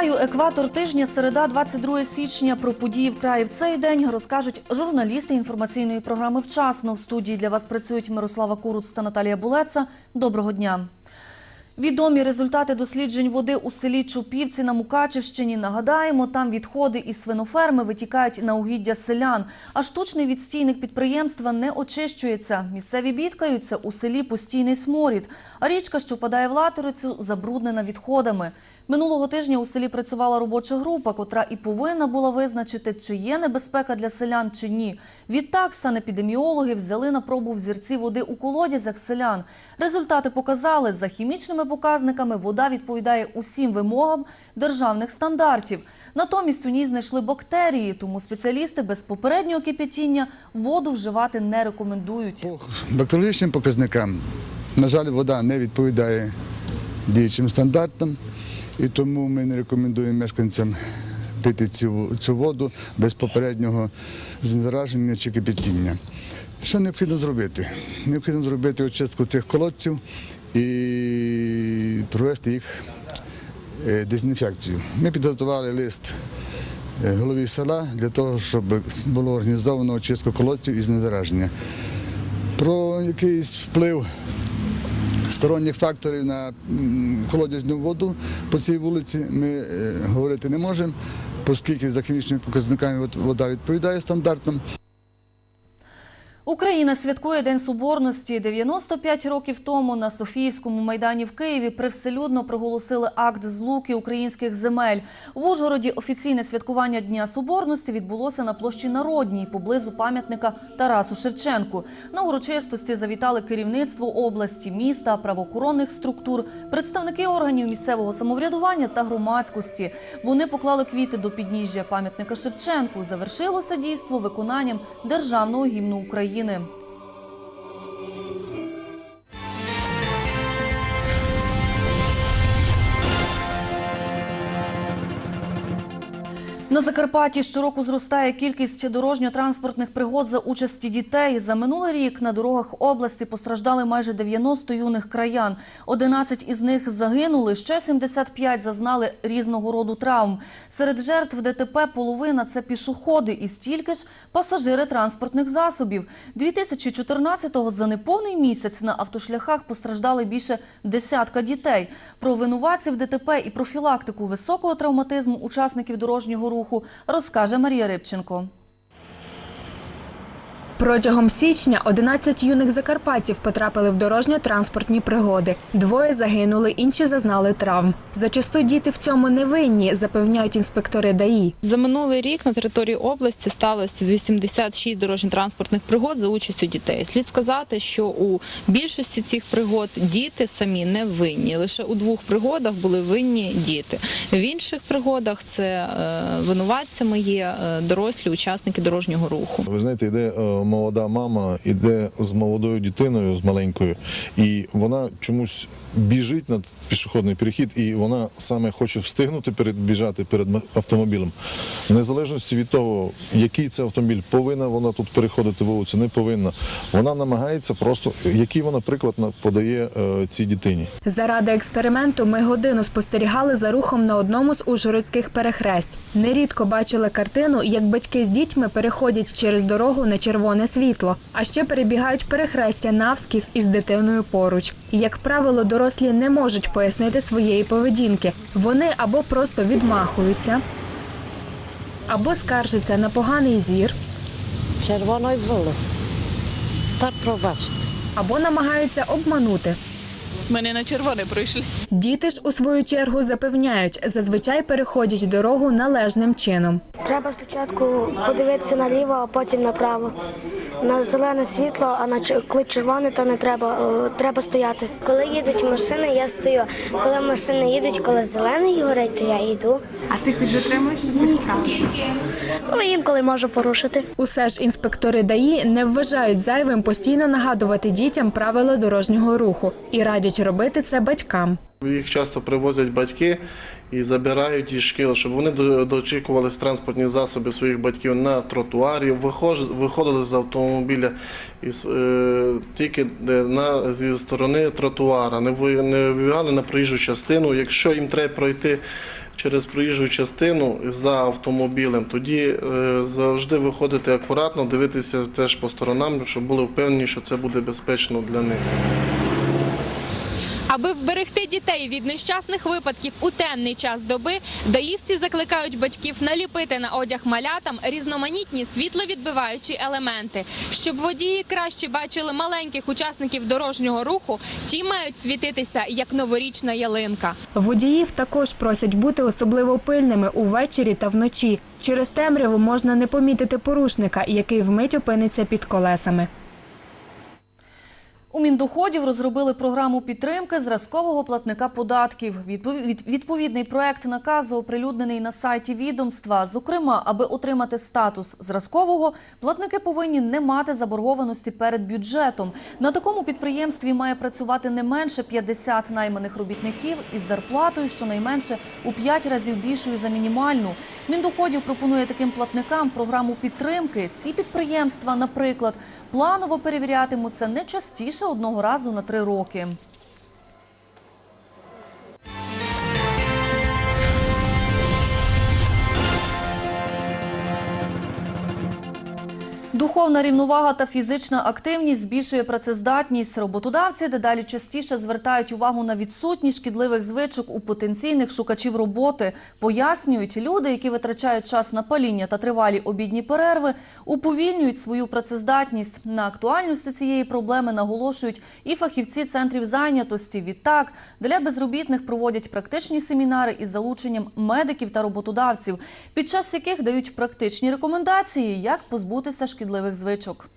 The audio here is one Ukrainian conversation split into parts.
Вітаю! Екватор тижня, середа, 22 січня. Про події в краї в цей день розкажуть журналісти інформаційної програми «Вчасно». В студії для вас працюють Мирослава Куруц та Наталія Булеца. Доброго дня! Відомі результати досліджень води у селі Чупівці на Мукачівщині. Нагадаємо, там відходи із свиноферми витікають на угіддя селян, а штучний відстійник підприємства не очищується. Місцеві бідкаються, у селі постійний сморід, а річка, що впадає в латерицю, забруднена відходами. Минулого тижня у селі працювала робоча група, котра і повинна була визначити, чи є небезпека для селян, чи ні. Відтак санепідеміологи взяли на пробу взірці води у колодязях селян. Результати показали, за хімічними показниками вода відповідає усім вимогам державних стандартів. Натомість у ній знайшли бактерії, тому спеціалісти без попереднього кипятіння воду вживати не рекомендують. По бактеріологічним показникам, на жаль, вода не відповідає діючим стандартам, і тому ми не рекомендуємо мешканцям пити цю, цю воду без попереднього зараження чи кипятіння. Що необхідно зробити? Необхідно зробити очистку цих колодців і провести їх е, дезінфекцію. Ми підготували лист е, голові села для того, щоб було організовано очистку колодців із незараження. Про якийсь вплив сторонніх факторів на колодязну воду по цій вулиці ми е, говорити не можемо, оскільки за хімічними показниками вода відповідає стандартам. Україна святкує День Соборності. 95 років тому на Софіївському майдані в Києві привселюдно проголосили акт злуки українських земель. В Ужгороді офіційне святкування Дня Соборності відбулося на площі Народній поблизу пам'ятника Тарасу Шевченку. На урочистості завітали керівництво області, міста, правоохоронних структур, представники органів місцевого самоврядування та громадськості. Вони поклали квіти до підніжжя пам'ятника Шевченку. Завершилося дійство виконанням державного гімну України. України. На Закарпатті щороку зростає кількість дорожньо-транспортних пригод за участі дітей. За минулий рік на дорогах області постраждали майже 90 юних краян. 11 із них загинули, ще 75 зазнали різного роду травм. Серед жертв ДТП половина – це пішоходи і стільки ж пасажири транспортних засобів. 2014-го за неповний місяць на автошляхах постраждали більше десятка дітей. Про винуватців ДТП і профілактику високого травматизму учасників дорожнього руху розкаже Марія Рибченко. Протягом січня 11 юних закарпатців потрапили в дорожньо-транспортні пригоди. Двоє загинули, інші зазнали травм. Зачасту діти в цьому не винні, запевняють інспектори ДАІ. За минулий рік на території області сталося 86 дорожньо-транспортних пригод за участю дітей. Слід сказати, що у більшості цих пригод діти самі не винні. Лише у двох пригодах були винні діти. В інших пригодах це е, винуватцями є е, дорослі учасники дорожнього руху. Ви знаєте, йде е, молода мама, іде з молодою дитиною, з маленькою, і вона чомусь біжить на пішохідний перехід, і вона саме хоче встигнути перебіжати перед автомобілем. В незалежності від того, який це автомобіль, повинна вона тут переходити вулицю, не повинна. Вона намагається просто, який вона приклад подає е, цій дитині. Заради експерименту ми годину спостерігали за рухом на одному з ужгородських перехресть. Нерідко бачили картину, як батьки з дітьми переходять через дорогу на червоне світло, а ще перебігають перехрестя навскіз із дитиною поруч. Як правило, дорослі не можуть пояснити своєї поведінки. Вони або просто відмахуються, або скаржаться на поганий зір, Червоною було. Так пробачте. або намагаються обманути. Ми не на червоне пройшли. Діти ж у свою чергу запевняють, зазвичай переходять дорогу належним чином. Треба спочатку подивитися наліво, а потім направо. На зелене світло, а на коли червоне, то не треба, е, треба стояти. Коли їдуть машини, я стою. Коли машини їдуть, коли зелений горить, то я йду. А ти підтримуєшся цих правил? Ну, інколи можу порушити. Усе ж інспектори ДАІ не вважають зайвим постійно нагадувати дітям правила дорожнього руху і радять робити це батькам. Їх часто привозять батьки і забирають із шкіл, щоб вони до- дочікували транспортні засоби своїх батьків на тротуарі, виходили з автомобіля е, тільки на, зі сторони тротуара, не, не вибігали на проїжджу частину. Якщо їм треба пройти через проїжджу частину за автомобілем, тоді е, завжди виходити акуратно, дивитися теж по сторонам, щоб були впевнені, що це буде безпечно для них. Аби вберегти дітей від нещасних випадків у темний час доби, даївці закликають батьків наліпити на одяг малятам різноманітні світловідбиваючі елементи. Щоб водії краще бачили маленьких учасників дорожнього руху, ті мають світитися як новорічна ялинка. Водіїв також просять бути особливо пильними увечері та вночі. Через темряву можна не помітити порушника, який вмить опиниться під колесами. У Міндоходів розробили програму підтримки зразкового платника податків. Відпов- Відповідний проект наказу оприлюднений на сайті відомства. Зокрема, аби отримати статус зразкового, платники повинні не мати заборгованості перед бюджетом. На такому підприємстві має працювати не менше 50 найманих робітників із зарплатою щонайменше у 5 разів більшою за мінімальну. Міндоходів пропонує таким платникам програму підтримки. Ці підприємства, наприклад, планово перевірятимуться не частіше одного разу на три роки. Духовна рівновага та фізична активність збільшує працездатність. Роботодавці дедалі частіше звертають увагу на відсутність шкідливих звичок у потенційних шукачів роботи. Пояснюють, люди, які витрачають час на паління та тривалі обідні перерви, уповільнюють свою працездатність. На актуальності цієї проблеми наголошують і фахівці центрів зайнятості. Відтак для безробітних проводять практичні семінари із залученням медиків та роботодавців, під час яких дають практичні рекомендації, як позбутися шкідливих звичок.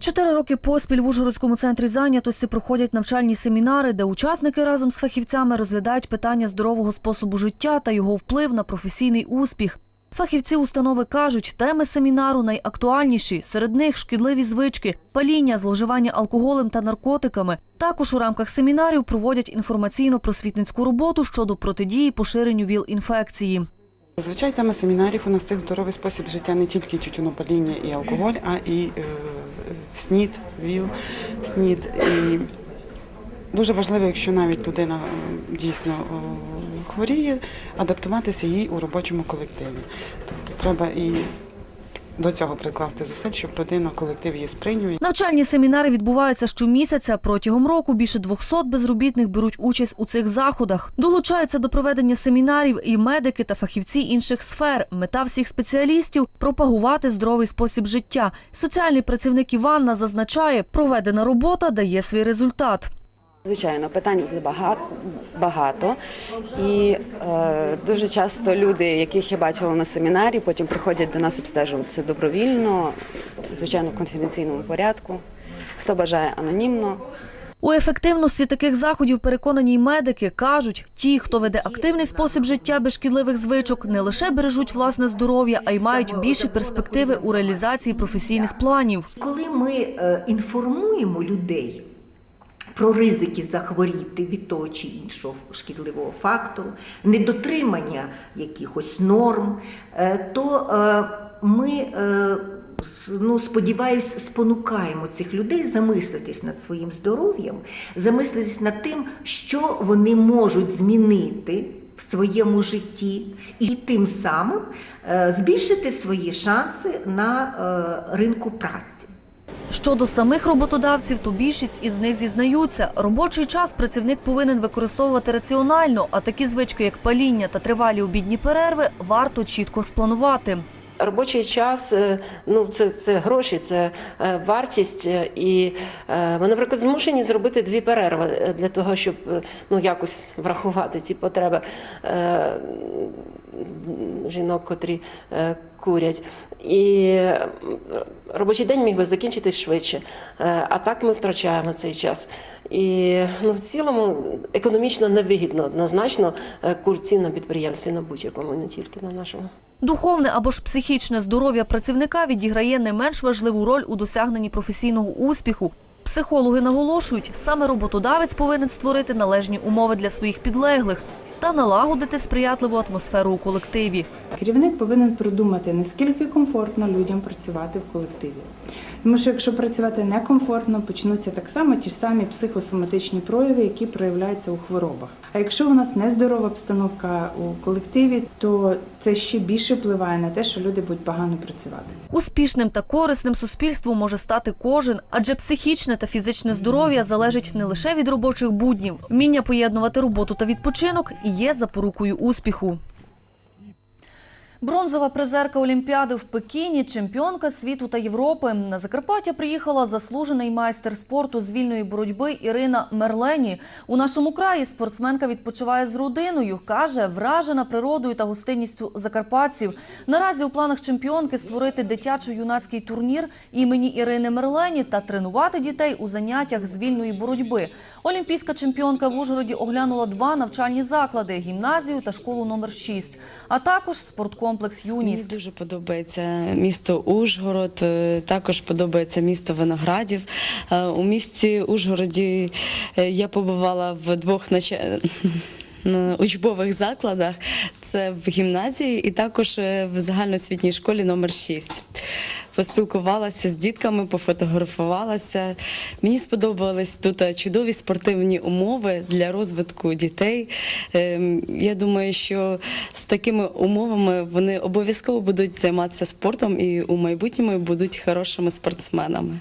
Чотири роки поспіль в Ужгородському центрі зайнятості проходять навчальні семінари, де учасники разом з фахівцями розглядають питання здорового способу життя та його вплив на професійний успіх. Фахівці установи кажуть, теми семінару найактуальніші. Серед них шкідливі звички, паління, зловживання алкоголем та наркотиками. Також у рамках семінарів проводять інформаційно-просвітницьку роботу щодо протидії поширенню ВІЛ-інфекції. Зазвичай тема семінарів у нас цих здоровий спосіб життя не тільки тютюнопаління і алкоголь, а і е, снід, ВІЛ, снід. І дуже важливо, якщо навіть людина дійсно хворіє, адаптуватися їй у робочому колективі. Тобто треба і до цього прикласти зусиль, щоб людина колектив її сприйняв. Навчальні семінари відбуваються щомісяця. Протягом року більше 200 безробітних беруть участь у цих заходах. Долучаються до проведення семінарів і медики та фахівці інших сфер. Мета всіх спеціалістів – пропагувати здоровий спосіб життя. Соціальний працівник Іванна зазначає, проведена робота дає свій результат. Звичайно, питань багато, і е, дуже часто люди, яких я бачила на семінарі, потім приходять до нас обстежуватися добровільно, звичайно, в конфіденційному порядку. Хто бажає анонімно. У ефективності таких заходів переконані й медики. Кажуть, ті, хто веде активний спосіб життя без шкідливих звичок, не лише бережуть власне здоров'я, а й мають більші перспективи у реалізації професійних планів. Коли ми е, інформуємо людей про ризики захворіти від того чи іншого шкідливого фактору, недотримання якихось норм, е, то е, ми, е, ну, сподіваюсь, спонукаємо цих людей замислитись над своїм здоров'ям, замислитись над тим, що вони можуть змінити в своєму житті, і тим самим збільшити свої шанси на ринку праці. Щодо самих роботодавців, то більшість із них зізнаються, робочий час працівник повинен використовувати раціонально, а такі звички, як паління та тривалі обідні перерви, варто чітко спланувати. Робочий час е, ну це, це гроші, це е, вартість, е, і ми, наприклад, змушені зробити дві перерви для того, щоб ну якось врахувати ті потреби жінок, котрі курять. І робочий день міг би закінчитись швидше, а так ми втрачаємо цей час. І ну, в цілому економічно невигідно однозначно е, курці на підприємстві на будь-якому, не тільки на нашому. Духовне або ж психічне здоров'я працівника відіграє не менш важливу роль у досягненні професійного успіху. Психологи наголошують, саме роботодавець повинен створити належні умови для своїх підлеглих та налагодити сприятливу атмосферу у колективі. Керівник повинен продумати, наскільки комфортно людям працювати в колективі. Тому що якщо працювати некомфортно, почнуться так само ті ж самі психосоматичні прояви, які проявляються у хворобах. А якщо у нас нездорова обстановка у колективі, то це ще більше впливає на те, що люди будуть погано працювати. Успішним та корисним суспільством може стати кожен, адже психічне та фізичне здоров'я залежить не лише від робочих буднів. Вміння поєднувати роботу та відпочинок і є запорукою успіху. Бронзова призерка Олімпіади в Пекіні, чемпіонка світу та Європи. На Закарпаття приїхала заслужений майстер спорту з вільної боротьби Ірина Мерлені. У нашому краї спортсменка відпочиває з родиною. Каже, вражена природою та гостинністю закарпатців. Наразі у планах чемпіонки створити дитячо-юнацький турнір імені Ірини Мерлені та тренувати дітей у заняттях з вільної боротьби. Олімпійська чемпіонка в Ужгороді оглянула два навчальні заклади – гімназію та школу номер 6, а також спорткомплекс Мені дуже подобається місто Ужгород, е, також подобається місто Виноградів. Е, У місті Ужгороді е, я побувала в двох нача- учбових закладах. Це в гімназії і також в загальноосвітній школі номер 6. Поспілкувалася з дітками, пофотографувалася. Мені сподобались тут е, чудові спортивні умови для розвитку дітей. Ем, Я думаю, що з такими умовами вони обов'язково будуть займатися спортом і у майбутньому будуть хорошими спортсменами.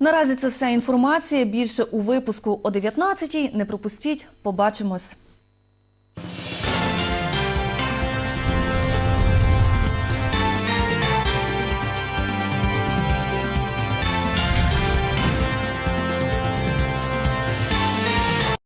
Наразі це вся інформація. Більше у випуску о 19-й. Не пропустіть. Побачимось.